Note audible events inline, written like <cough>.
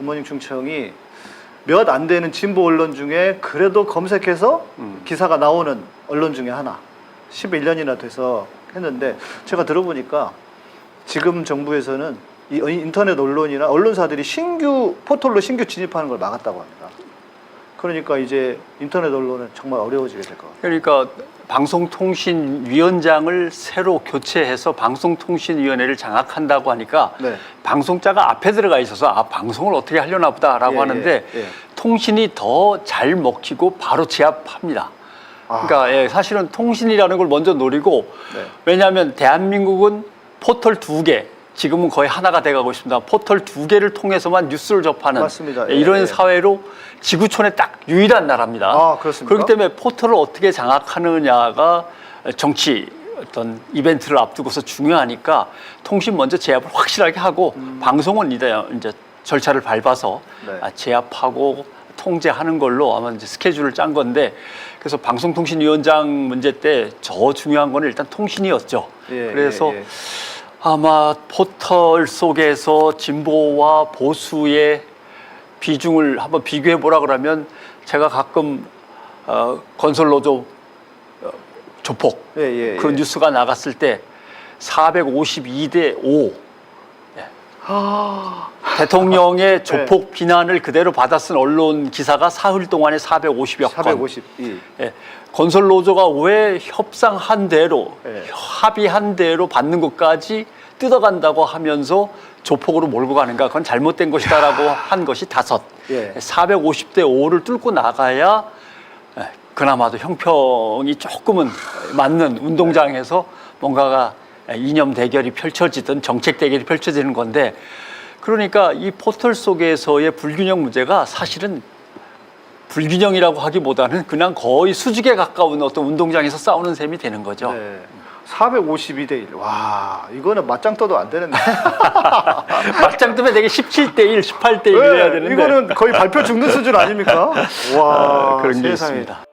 굿모닝 충청이 몇 안 되는 진보 언론 중에 그래도 검색해서 음. 기사가 나오는 언론 중에 하나. 11년이나 돼서 했는데 제가 들어보니까 지금 정부에서는 이 인터넷 언론이나 언론사들이 신규 포털로 신규 진입하는 걸 막았다고 합니다. 그러니까 이제 인터넷 언론은 정말 어려워지게 될 것 같아요. 그러니까 방송통신위원장을 새로 교체해서 방송통신위원회를 장악한다고 하니까 네. 방송자가 앞에 들어가 있어서 아 방송을 어떻게 하려나 보다라고 예, 하는데 예, 예. 통신이 더 잘 먹히고 바로 제압합니다. 아. 그러니까 예, 사실은 통신이라는 걸 먼저 노리고 네. 왜냐하면 대한민국은 포털 두 개, 지금은 거의 하나가 돼가고 있습니다. 포털 두 개를 통해서만 뉴스를 접하는 맞습니다. 예, 예, 이런 예. 사회로 지구촌에 딱 유일한 나라입니다. 아, 그렇습니까? 그렇기 때문에 포털을 어떻게 장악하느냐가 정치 어떤 이벤트를 앞두고서 중요하니까 통신 먼저 제압을 확실하게 하고 방송은 이제 이제 절차를 밟아서 음. 네. 아, 제압하고 통제하는 걸로 아마 이제 스케줄을 짠 건데 그래서 방송통신위원장 문제 때 저 중요한 거는 일단 통신이었죠. 예, 그래서 예, 예. 아마 포털 속에서 진보와 보수의 비중을 한번 비교해 보라 그러면 제가 가끔 어, 건설 노조 어, 조폭 예, 예, 그런 예. 뉴스가 나갔을 때 452대 5 아, 대통령의 조폭 비난을 그대로 받아 쓴 언론 기사가 사흘 동안에 450여 건. 452. 예, 건설 노조가 왜 협상한 대로 예. 합의한 대로 받는 것까지 뜯어간다고 하면서 조폭으로 몰고 가는가 그건 잘못된 것이다라고 한 것이 다섯. 예. 450대 5를 뚫고 나가야 예, 그나마도 형평이 조금은 맞는 운동장에서 뭔가가 이념 대결이 펼쳐지든 정책 대결이 펼쳐지는 건데 그러니까 이 포털 속에서의 불균형 문제가 사실은 불균형이라고 하기보다는 그냥 거의 수직에 가까운 어떤 운동장에서 싸우는 셈이 되는 거죠. 네. 452대 1. 와, 이거는 맞짱 떠도 안 되는데. <laughs> 맞짱 뜨면 되게 17대 1, 18대 1 해야 네, 되는데 이거는 거의 발표 죽는 수준 아닙니까? 와, <laughs> 아, 그런 게 세상에. 있습니다.